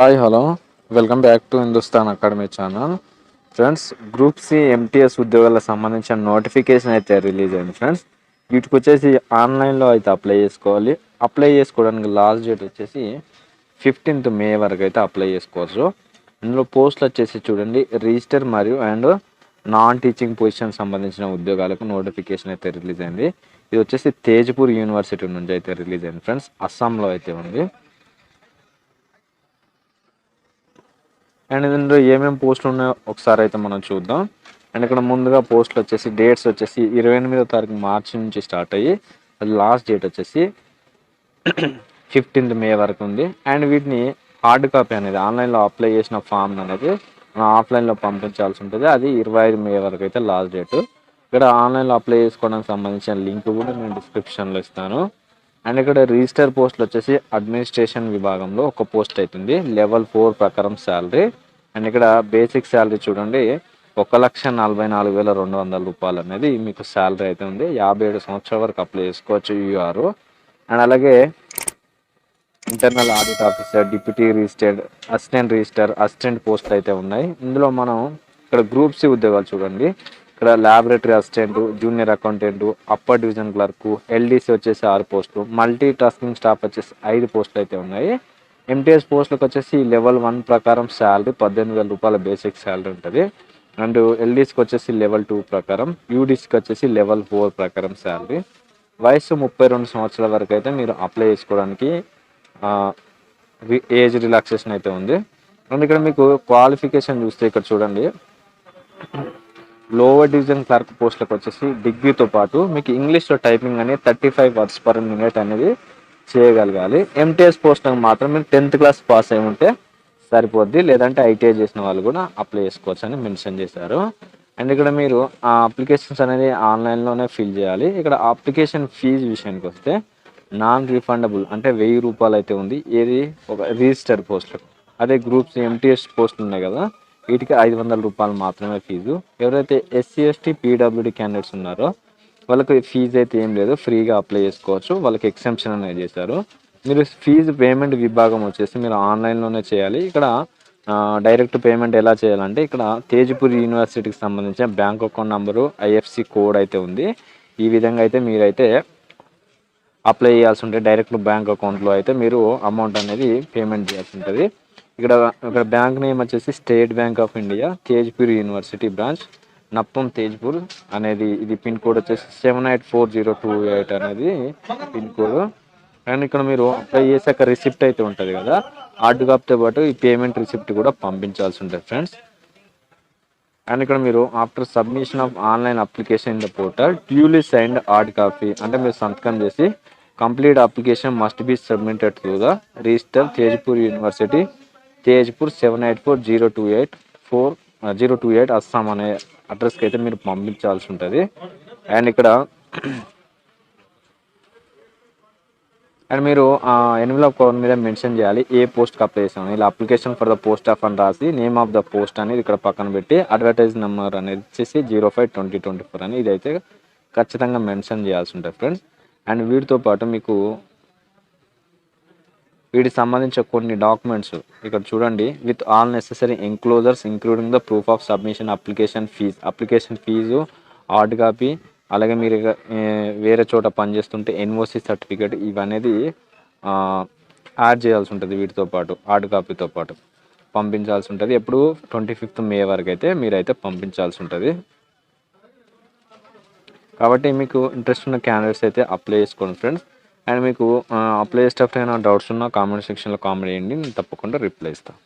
Hi hello welcome back to Hindustan Academy channel friends group C MTS ఉద్యోగాలకు సంబంధించిన notification అయితే release అయింది friends వీటికి వచ్చేసి ఆన్లైన్లో అయితే అప్లై చేసుకోవాలి. అప్లై చేసుకోవడానికి లాస్ట్ డేట్ వచ్చేసి ఫిఫ్టీన్త్ మే వరకు అయితే అప్లై చేసుకోవచ్చు. ఇందులో పోస్టులు వచ్చేసి చూడండి. రిజిస్టర్ మరియు అండ్ నాన్ టీచింగ్ పొజిషన్ సంబంధించిన ఉద్యోగాలకు నోటిఫికేషన్ అయితే రిలీజ్ అయింది. ఇది వచ్చేసి తేజ్పూర్ యూనివర్సిటీ నుంచి అయితే రిలీజ్ అయింది ఫ్రెండ్స్ అస్సాంలో అయితే ఉంది. అండ్ ఇందులో ఏమేమి పోస్టులు ఉన్నాయో ఒకసారి అయితే మనం చూద్దాం. అండ్ ఇక్కడ ముందుగా పోస్టులు వచ్చేసి డేట్స్ వచ్చేసి ఇరవై ఎనిమిదో తారీఖు మార్చి నుంచి స్టార్ట్ అయ్యి లాస్ట్ డేట్ వచ్చేసి ఫిఫ్టీన్త్ మే వరకు ఉంది. అండ్ వీటిని హార్డ్ కాపీ అనేది ఆన్లైన్లో అప్లై చేసిన ఫామ్ అనేది మనం ఆఫ్లైన్లో పంపించాల్సి ఉంటుంది. అది ఇరవై ఐదు మే వరకు అయితే లాస్ట్ డేట్. ఇక్కడ ఆన్లైన్లో అప్లై చేసుకోవడానికి సంబంధించిన లింక్ కూడా నేను డిస్క్రిప్షన్లో ఇస్తాను. అండ్ ఇక్కడ రిజిస్టర్ పోస్టులు వచ్చేసి అడ్మినిస్ట్రేషన్ విభాగంలో ఒక పోస్ట్ అవుతుంది లెవెల్ ఫోర్ ప్రకారం శాలరీ. అండ్ ఇక్కడ బేసిక్ శాలరీ చూడండి ఒక లక్ష నలభై నాలుగు వేల రెండు వందల రూపాయలు అనేది మీకు శాలరీ అయితే ఉంది. యాభై ఏడు సంవత్సరాల వరకు అప్లై చేసుకోవచ్చు యూఆర్. అండ్ అలాగే internal audit officer deputy registered assistant register assistant పోస్టులు అయితే ఉన్నాయి. ఇందులో మనం ఇక్కడ గ్రూప్ సి ఉద్యోగాలు చూడండి. ఇక్కడ laboratory assistant junior accountant upper division clerk LDC వచ్చేసి ఆరు పోస్టులు మల్టీ టాస్కింగ్ స్టాఫ్ వచ్చేసి ఐదు పోస్టులు అయితే ఉన్నాయి. ఎంటీఎస్ పోస్టులకు వచ్చేసి లెవెల్ వన్ ప్రకారం శాలరీ పద్దెనిమిది వేల రూపాయల బేసిక్ శాలరీ ఉంటుంది. అండ్ ఎల్డీసీకి వచ్చేసి లెవెల్ టూ ప్రకారం యూడీసీకి వచ్చేసి లెవెల్ ఫోర్ ప్రకారం శాలరీ వయసు ముప్పై రెండు సంవత్సరాల వరకు అయితే మీరు అప్లై చేసుకోవడానికి ఏజ్ రిలాక్సేషన్ అయితే ఉంది. అండ్ ఇక్కడ మీకు క్వాలిఫికేషన్ చూస్తే ఇక్కడ చూడండి. లోవర్ డివిజన్ క్లర్క్ పోస్ట్లకు వచ్చేసి డిగ్రీతో పాటు మీకు ఇంగ్లీష్లో టైపింగ్ అనేది thirty five words per minute అనేది చేయగలగాలి. ఎంటీఎస్ పోస్టులకు మాత్రం మీరు టెన్త్ క్లాస్ పాస్ అయి ఉంటే సరిపోద్ది. లేదంటే ఐటీఐ చేసిన వాళ్ళు కూడా అప్లై చేసుకోవచ్చు అని మెన్షన్ చేశారు. అండ్ ఇక్కడ మీరు ఆ అప్లికేషన్స్ అనేది ఆన్లైన్లోనే ఫిల్ చేయాలి. ఇక్కడ అప్లికేషన్ ఫీజు విషయానికి వస్తే నాన్ రిఫండబుల్ అంటే వెయ్యి రూపాయలు అయితే ఉంది. ఏది? ఒక రిజిస్టర్ పోస్టులకు అదే గ్రూప్స్ ఎంటీఎస్ పోస్టులు ఉన్నాయి కదా. వీటికి ఐదు వందల రూపాయలు మాత్రమే ఫీజు. ఎవరైతే ఎస్సీ ఎస్టీ పీడబ్ల్యూడి క్యాండిడేట్స్ ఉన్నారో వాళ్ళకి ఫీజు అయితే ఏం లేదు. ఫ్రీగా అప్లై చేసుకోవచ్చు. వాళ్ళకి ఎక్సెంప్షన్ అనేది చేశారు. మీరు ఫీజు పేమెంట్ విభాగం వచ్చేసి మీరు ఆన్లైన్లోనే చేయాలి. ఇక్కడ డైరెక్ట్ పేమెంట్ ఎలా చేయాలంటే ఇక్కడ తేజ్పూర్ యూనివర్సిటీకి సంబంధించిన bank account number IFSC code అయితే ఉంది. ఈ విధంగా అయితే మీరైతే అప్లై చేయాల్సి ఉంటే డైరెక్ట్ బ్యాంక్ అకౌంట్లో అయితే మీరు అమౌంట్ అనేది పేమెంట్ చేయాల్సి ఉంటుంది. ఇక్కడ ఇక్కడ బ్యాంక్ నేమ్ వచ్చేసి State Bank of India Tezpur University branch Napaam Tezpur అనేది ఇది పిన్ కోడ్ వచ్చేసి seven eight four zero two eight అనేది పిన్ కోడ్. అండ్ ఇక్కడ మీరు అప్లై చేసాక రిసిప్ట్ అయితే ఉంటుంది కదా హార్డ్ కాప్తో పాటు ఈ పేమెంట్ రిసిప్ట్ కూడా పంపించాల్సి ఉంటుంది ఫ్రెండ్స్. అండ్ ఇక్కడ మీరు after submission of online application in the portal duly signed hard copy అంటే మీరు సంతకం చేసి complete application must be submitted to the register Tezpur University Tezpur seven eight four zero two eight four zero two eight Assam అనే అడ్రస్కి అయితే మీరు పంపించాల్సి ఉంటుంది. And ఇక్కడ అండ్ మీరు ఎన్విలాప్ కవర్ మీద మెన్షన్ చేయాలి. ఏ పోస్ట్కి అప్లై చేసాము ఇలా application for the post of అని రాసి నేమ్ ఆఫ్ ద పోస్ట్ అనేది ఇక్కడ పక్కన పెట్టి అడ్వర్టైజ్ నెంబర్ అనేది వచ్చేసి zero five twenty twenty four అని ఇదైతే ఖచ్చితంగా మెన్షన్ చేయాల్సి ఉంటుంది ఫ్రెండ్స్ అండ్ వీటితో పాటు మీకు వీటికి సంబంధించిన కొన్ని డాక్యుమెంట్స్ ఇక్కడ చూడండి. With all necessary enclosures including the proof of submission application fees application fee hard copy అలాగే మీరు వేరే చోట పనిచేస్తుంటే ఎన్ఓసి సర్టిఫికేట్ ఇవనేది యాడ్ చేయాల్సి ఉంటుంది వీటితో పాటు హార్డ్ కాపీతో పాటు. పంపించాల్సి ఉంటుంది. ఎప్పుడు ట్వంటీ ఫిఫ్త్ మే వరకు అయితే మీరైతే పంపించాల్సి ఉంటుంది. కాబట్టి మీకు ఇంట్రెస్ట్ ఉన్న క్యాండిడేట్స్ అయితే అప్లై చేసుకోండి ఫ్రెండ్స్ అండ్ మీకు అప్లై చేసేటప్పుడు ఏమైనా డౌట్స్ ఉన్నా కామెంట్ సెక్షన్లో కామెంట్ చేయండి. నేను తప్పకుండా రిప్లై ఇస్తాను